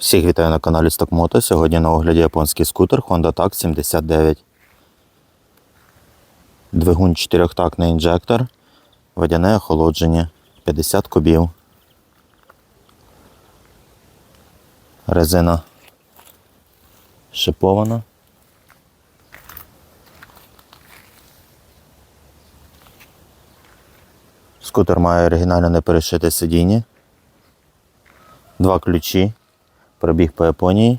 Всіх вітаю на каналі Стокмото. Сьогодні на огляді японський скутер Honda TAC 79. Двигун 4-тактний інжектор, водяне охолодження, 50 кубів. Резина шипована. Скутер має оригінально неперешите сидіння. Два ключі. Пробіг по Японії.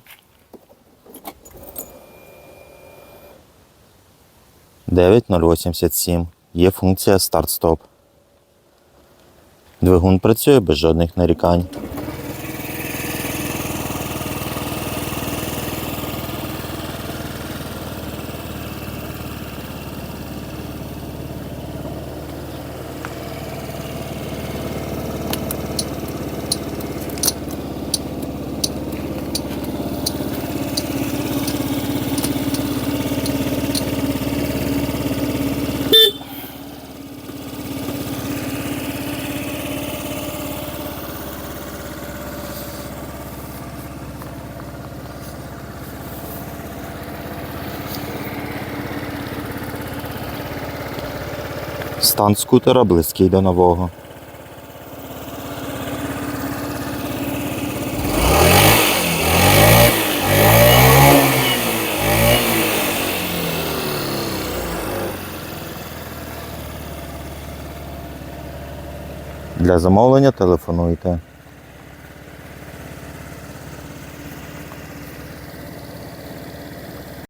9087. Є функція старт-стоп. Двигун працює без жодних нарікань. Стан скутера близький до нового. Для замовлення телефонуйте